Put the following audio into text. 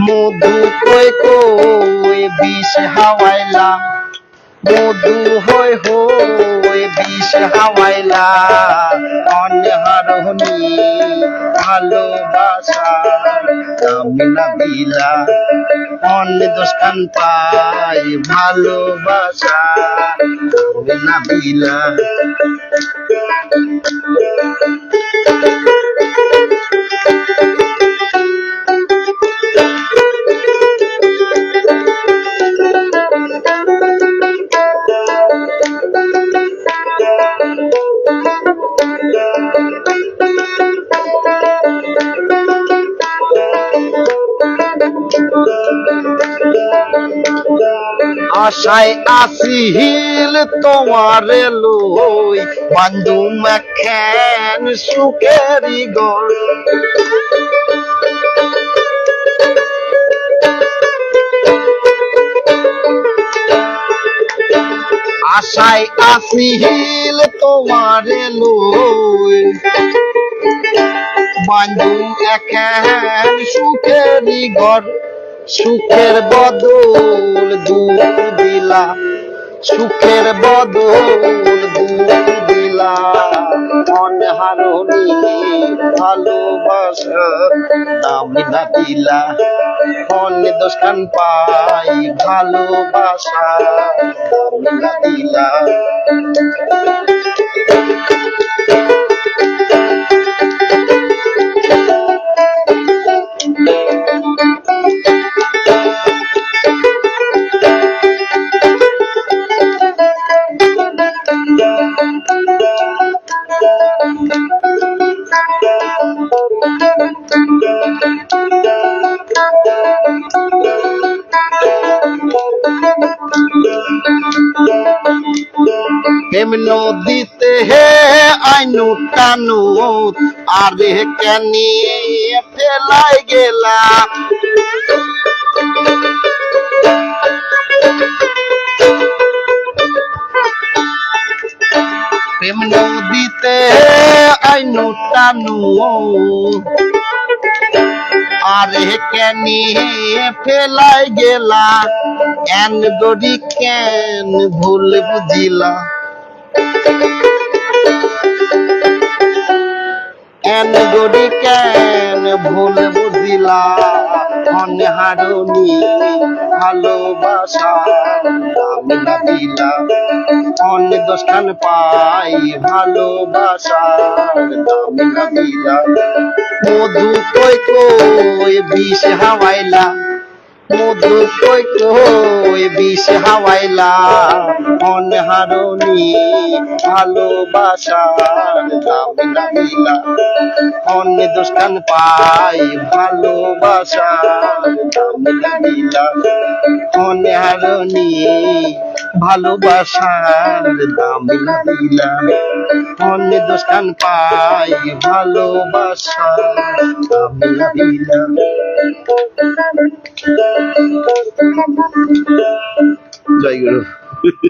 মধু কই কই বিষ হাওয়াইলা? মধু হই হই বিষ হাওয়াইলা। অনহারণী ভালোবাসা আমি না দিলা। অন্য দোষকান পাই ভালোবাসা আমি না দিলা। আশায় আসিল তোমার লই। বান্ধু মাখান সুখেরি গড়। আশায় আসিল তোমার লই। বান্ধু এখন সুখেরি গড়। সুখের বদল দুঃখ দিলা, সুখের বদল দুঃখ দিলা। অনহারণী ভালোবাসা দামি না দিলা। অন্য দোষকান পাই, ভালোবাসা না দিলা। প্রেম নদীতে হে আইনু টানু আরে কেনি ফেলাই গেলা। প্রেম নদীতে আইনু টানু আরে কেনি ফেলাই গেলা। এন গড়ি কেন ভুল বুঝিলা। এন গড়ি, কেন ভুল বুঝিলা? অনহারণী ভালোবাসা আমি না দিলা। অন্য দোষখান পাই, ভালোবাসা আমি না দিলা। মধু কই কই বিষ হাওয়াইলা। মধু কই কই বিষ হাওয়াইলা? অনহারণী ভালোবাসার দাম দিলা অন্য দোষকান পাই, ভালোবাসার দাম না দিলা অনহারণী ভালোবাসার দাম দিলা অন্য দোষকান পাই, ভালোবাসার দাম দিলা জয় গুরু।